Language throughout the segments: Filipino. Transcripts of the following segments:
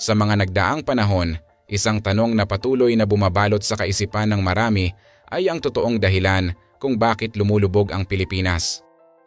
Sa mga nagdaang panahon, isang tanong na patuloy na bumabalot sa kaisipan ng marami ay ang totoong dahilan kung bakit lumulubog ang Pilipinas.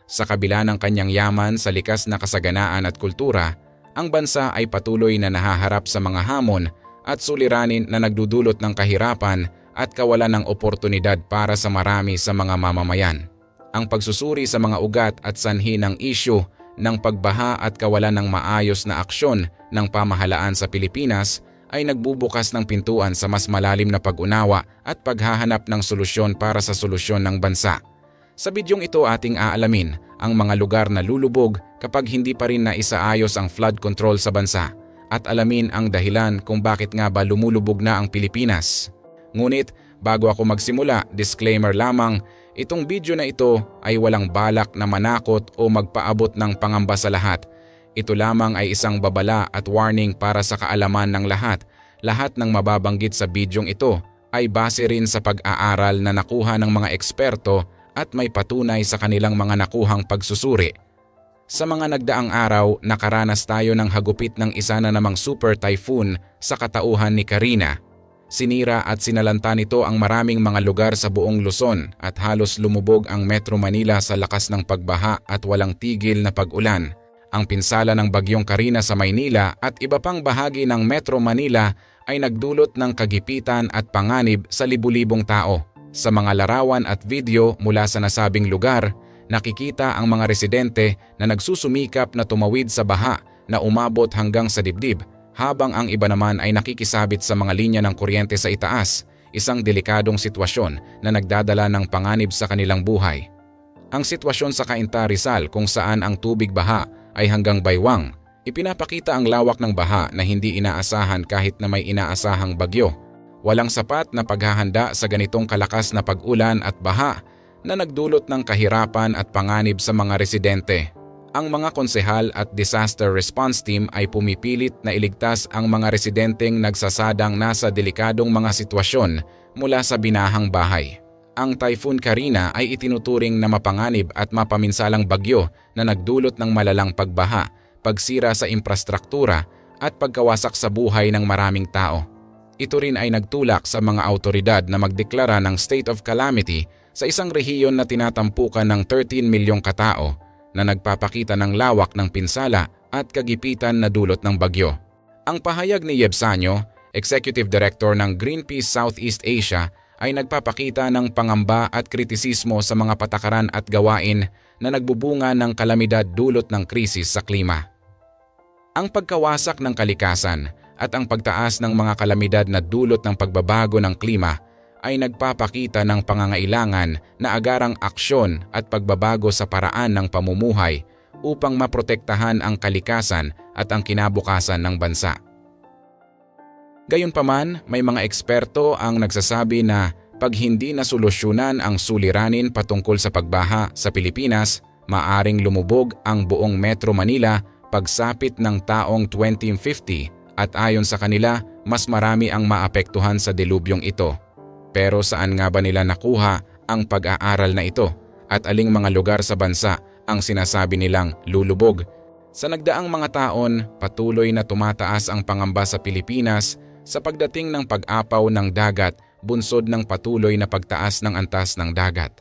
Sa kabila ng kanyang yaman sa likas na kasaganaan at kultura, ang bansa ay patuloy na nahaharap sa mga hamon at suliranin na nagdudulot ng kahirapan at kawalan ng oportunidad para sa marami sa mga mamamayan. Ang pagsusuri sa mga ugat at sanhi ng isyu ng pagbaha at kawalan ng maayos na aksyon ng pamahalaan sa Pilipinas ay nagbubukas ng pintuan sa mas malalim na pag-unawa at paghahanap ng solusyon para sa solusyon ng bansa. Sa bidyong ito ating aalamin ang mga lugar na lulubog kapag hindi pa rin naisaayos ang flood control sa bansa at alamin ang dahilan kung bakit nga ba lumulubog na ang Pilipinas. Ngunit bago ako magsimula, disclaimer lamang, itong video na ito ay walang balak na manakot o magpaabot ng pangamba sa lahat. Ito lamang ay isang babala at warning para sa kaalaman ng lahat. Lahat ng mababanggit sa bidyong ito ay base rin sa pag-aaral na nakuha ng mga eksperto at may patunay sa kanilang mga nakuhang pagsusuri. Sa mga nagdaang araw, nakaranas tayo ng hagupit ng isa na namang super typhoon sa katauhan ni Karina. Sinira at sinalanta nito ang maraming mga lugar sa buong Luzon at halos lumubog ang Metro Manila sa lakas ng pagbaha at walang tigil na pag-ulan. Ang pinsala ng bagyong Karina sa Maynila at iba pang bahagi ng Metro Manila ay nagdulot ng kagipitan at panganib sa libu-libong tao. Sa mga larawan at video mula sa nasabing lugar, nakikita ang mga residente na nagsusumikap na tumawid sa baha na umabot hanggang sa dibdib habang ang iba naman ay nakikisabit sa mga linya ng kuryente sa itaas, isang delikadong sitwasyon na nagdadala ng panganib sa kanilang buhay. Ang sitwasyon sa Cainta Rizal kung saan ang tubig baha ay hanggang baywang, ipinapakita ang lawak ng baha na hindi inaasahan kahit na may inaasahang bagyo Walang sapat na paghahanda sa ganitong kalakas na pag-ulan at baha na nagdulot ng kahirapan at panganib sa mga residente. Ang mga konsehal at disaster response team ay pumipilit na iligtas ang mga residenteng nagsasadang nasa delikadong mga sitwasyon mula sa binahang bahay. Ang Typhoon Karina ay itinuturing na mapanganib at mapaminsalang bagyo na nagdulot ng malalang pagbaha, pagsira sa infrastruktura at pagkawasak sa buhay ng maraming tao. Ito rin ay nagtulak sa mga autoridad na magdeklara ng state of calamity sa isang rehiyon na tinatampukan ng 13 milyong katao na nagpapakita ng lawak ng pinsala at kagipitan na dulot ng bagyo. Ang pahayag ni Yebsanyo, Executive Director ng Greenpeace Southeast Asia, ay nagpapakita ng pangamba at kritisismo sa mga patakaran at gawain na nagbubunga ng kalamidad dulot ng krisis sa klima. Ang pagkawasak ng kalikasan at ang pagtaas ng mga kalamidad na dulot ng pagbabago ng klima ay nagpapakita ng pangangailangan na agarang aksyon at pagbabago sa paraan ng pamumuhay upang maprotektahan ang kalikasan at ang kinabukasan ng bansa. Gayunpaman, may mga eksperto ang nagsasabi na pag hindi nasolusyonan ang suliranin patungkol sa pagbaha sa Pilipinas, maaring lumubog ang buong Metro Manila pagsapit ng taong 2050 at ayon sa kanila mas marami ang maapektuhan sa delubyong ito. Pero saan nga ba nila nakuha ang pag-aaral na ito at aling mga lugar sa bansa ang sinasabi nilang lulubog? Sa nagdaang mga taon, patuloy na tumataas ang pangamba sa Pilipinas sa pagdating ng pag-apaw ng dagat bunsod ng patuloy na pagtaas ng antas ng dagat.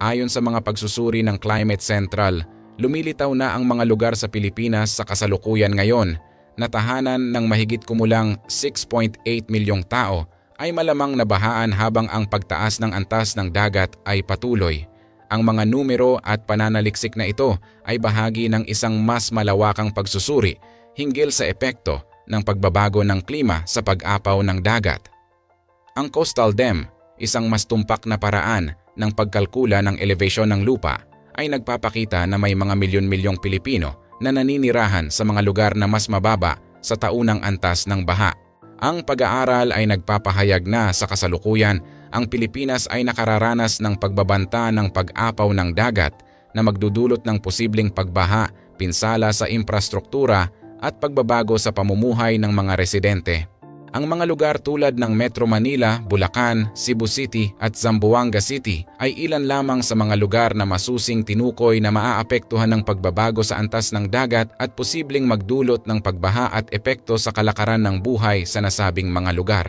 Ayon sa mga pagsusuri ng Climate Central, lumilitaw na ang mga lugar sa Pilipinas sa kasalukuyan ngayon na tahanan ng mahigit kumulang 6.8 milyong tao ay malamang nabahaan habang ang pagtaas ng antas ng dagat ay patuloy. Ang mga numero at pananaliksik na ito ay bahagi ng isang mas malawakang pagsusuri hinggil sa epekto ng pagbabago ng klima sa pag-apaw ng dagat. Ang coastal dam, isang mas tumpak na paraan ng pagkalkula ng elevation ng lupa, ay nagpapakita na may mga milyon-milyong Pilipino na naninirahan sa mga lugar na mas mababa sa taunang antas ng baha. Ang pag-aaral ay nagpapahayag na sa kasalukuyan ang Pilipinas ay nakararanas ng pagbabanta ng pag-apaw ng dagat na magdudulot ng posibleng pagbaha, pinsala sa infrastruktura at pagbabago sa pamumuhay ng mga residente. Ang mga lugar tulad ng Metro Manila, Bulacan, Cebu City at Zamboanga City ay ilan lamang sa mga lugar na masusing tinukoy na maaapektuhan ng pagbabago sa antas ng dagat at posibleng magdulot ng pagbaha at epekto sa kalakaran ng buhay sa nasabing mga lugar.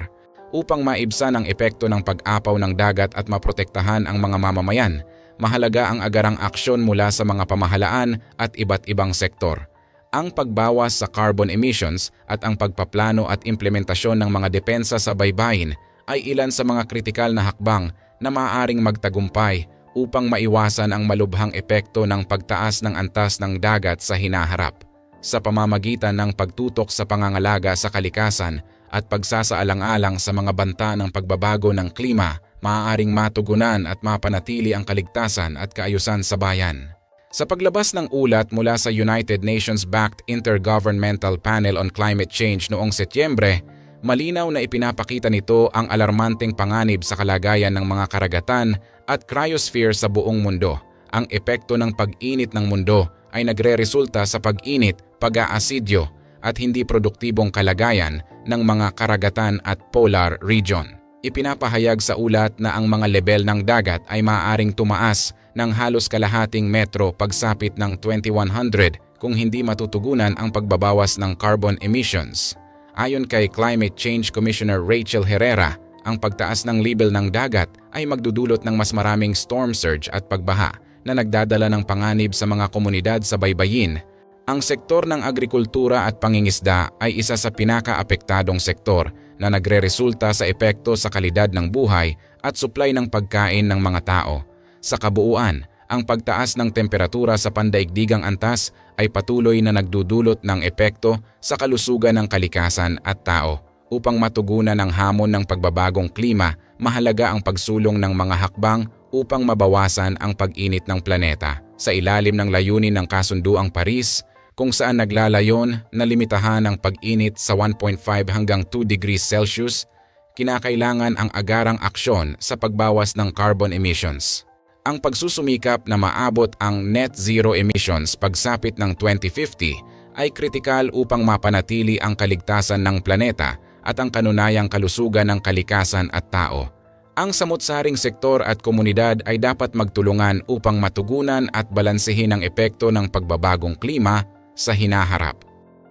Upang maibsan ang epekto ng pag-apaw ng dagat at maprotektahan ang mga mamamayan, mahalaga ang agarang aksyon mula sa mga pamahalaan at iba't ibang sektor ang pagbawas sa carbon emissions at ang pagpaplano at implementasyon ng mga depensa sa baybayin ay ilan sa mga kritikal na hakbang na maaaring magtagumpay upang maiwasan ang malubhang epekto ng pagtaas ng antas ng dagat sa hinaharap. Sa pamamagitan ng pagtutok sa pangangalaga sa kalikasan at pagsasaalang-alang sa mga banta ng pagbabago ng klima, maaaring matugunan at mapanatili ang kaligtasan at kaayusan sa bayan. Sa paglabas ng ulat mula sa United Nations-backed Intergovernmental Panel on Climate Change noong Setyembre, malinaw na ipinapakita nito ang alarmanteng panganib sa kalagayan ng mga karagatan at cryosphere sa buong mundo. Ang epekto ng pag-init ng mundo ay nagre-resulta sa pag-init, pag-aasidyo at hindi produktibong kalagayan ng mga karagatan at polar region. Ipinapahayag sa ulat na ang mga level ng dagat ay maaaring tumaas ng halos kalahating metro pagsapit ng 2100 kung hindi matutugunan ang pagbabawas ng carbon emissions. Ayon kay Climate Change Commissioner Rachel Herrera, ang pagtaas ng level ng dagat ay magdudulot ng mas maraming storm surge at pagbaha na nagdadala ng panganib sa mga komunidad sa baybayin. Ang sektor ng agrikultura at pangingisda ay isa sa pinakaapektadong sektor na nagre-resulta sa epekto sa kalidad ng buhay at supply ng pagkain ng mga tao. Sa kabuuan, ang pagtaas ng temperatura sa pandaigdigang antas ay patuloy na nagdudulot ng epekto sa kalusugan ng kalikasan at tao. Upang matugunan ang hamon ng pagbabagong klima, mahalaga ang pagsulong ng mga hakbang upang mabawasan ang pag-init ng planeta. Sa ilalim ng layunin ng Kasunduang Paris, kung saan naglalayon na limitahan ang pag-init sa 1.5 hanggang 2 degrees Celsius, kinakailangan ang agarang aksyon sa pagbawas ng carbon emissions. Ang pagsusumikap na maabot ang net zero emissions pagsapit ng 2050 ay kritikal upang mapanatili ang kaligtasan ng planeta at ang kanunayang kalusugan ng kalikasan at tao. Ang samutsaring sektor at komunidad ay dapat magtulungan upang matugunan at balansehin ang epekto ng pagbabagong klima sa hinaharap.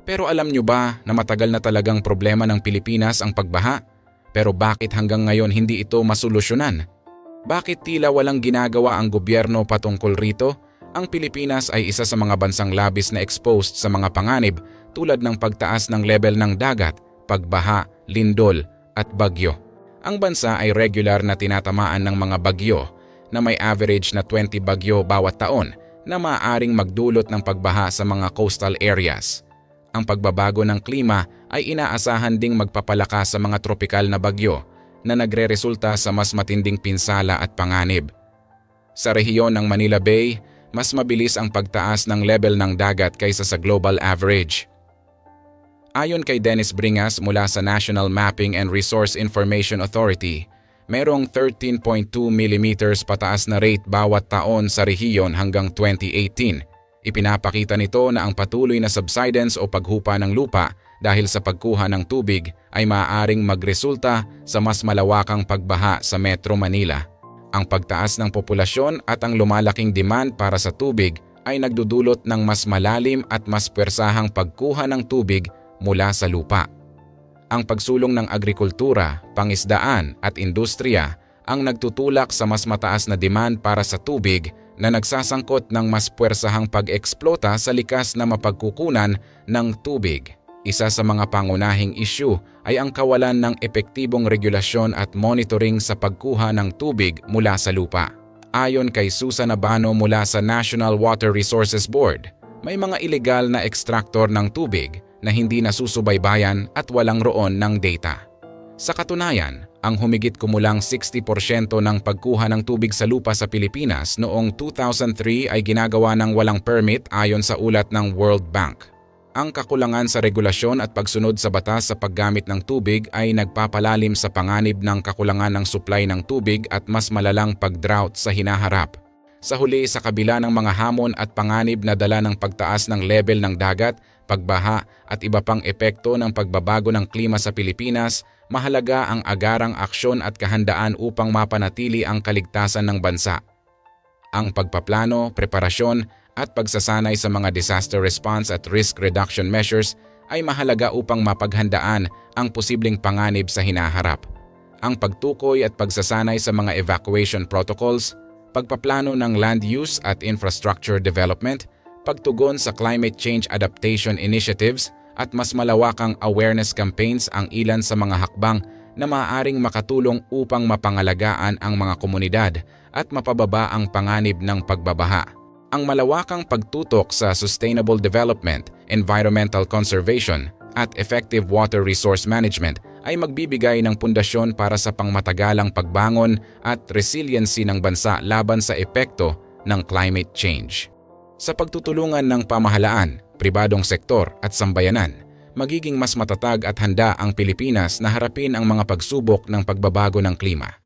Pero alam nyo ba na matagal na talagang problema ng Pilipinas ang pagbaha? Pero bakit hanggang ngayon hindi ito masolusyonan? Bakit tila walang ginagawa ang gobyerno patungkol rito? Ang Pilipinas ay isa sa mga bansang labis na exposed sa mga panganib tulad ng pagtaas ng level ng dagat, pagbaha, lindol at bagyo. Ang bansa ay regular na tinatamaan ng mga bagyo na may average na 20 bagyo bawat taon na maaaring magdulot ng pagbaha sa mga coastal areas. Ang pagbabago ng klima ay inaasahan ding magpapalakas sa mga tropikal na bagyo na nagre-resulta sa mas matinding pinsala at panganib. Sa rehiyon ng Manila Bay, mas mabilis ang pagtaas ng level ng dagat kaysa sa global average. Ayon kay Dennis Bringas mula sa National Mapping and Resource Information Authority, merong 13.2 mm pataas na rate bawat taon sa rehiyon hanggang 2018. Ipinapakita nito na ang patuloy na subsidence o paghupa ng lupa dahil sa pagkuha ng tubig ay maaaring magresulta sa mas malawakang pagbaha sa Metro Manila. Ang pagtaas ng populasyon at ang lumalaking demand para sa tubig ay nagdudulot ng mas malalim at mas pwersahang pagkuha ng tubig mula sa lupa ang pagsulong ng agrikultura, pangisdaan at industriya ang nagtutulak sa mas mataas na demand para sa tubig na nagsasangkot ng mas puwersahang pag-eksplota sa likas na mapagkukunan ng tubig. Isa sa mga pangunahing issue ay ang kawalan ng epektibong regulasyon at monitoring sa pagkuha ng tubig mula sa lupa. Ayon kay Susan Abano mula sa National Water Resources Board, may mga ilegal na ekstraktor ng tubig na hindi nasusubaybayan at walang roon ng data. Sa katunayan, ang humigit kumulang 60% ng pagkuha ng tubig sa lupa sa Pilipinas noong 2003 ay ginagawa ng walang permit ayon sa ulat ng World Bank. Ang kakulangan sa regulasyon at pagsunod sa batas sa paggamit ng tubig ay nagpapalalim sa panganib ng kakulangan ng supply ng tubig at mas malalang pag-drought sa hinaharap. Sa huli sa kabila ng mga hamon at panganib na dala ng pagtaas ng level ng dagat, pagbaha at iba pang epekto ng pagbabago ng klima sa Pilipinas, mahalaga ang agarang aksyon at kahandaan upang mapanatili ang kaligtasan ng bansa. Ang pagpaplano, preparasyon at pagsasanay sa mga disaster response at risk reduction measures ay mahalaga upang mapaghandaan ang posibleng panganib sa hinaharap. Ang pagtukoy at pagsasanay sa mga evacuation protocols, pagpaplano ng land use at infrastructure development, pagtugon sa climate change adaptation initiatives at mas malawakang awareness campaigns ang ilan sa mga hakbang na maaaring makatulong upang mapangalagaan ang mga komunidad at mapababa ang panganib ng pagbabaha. Ang malawakang pagtutok sa sustainable development, environmental conservation at effective water resource management ay magbibigay ng pundasyon para sa pangmatagalang pagbangon at resiliency ng bansa laban sa epekto ng climate change. Sa pagtutulungan ng pamahalaan, pribadong sektor at sambayanan, magiging mas matatag at handa ang Pilipinas na harapin ang mga pagsubok ng pagbabago ng klima.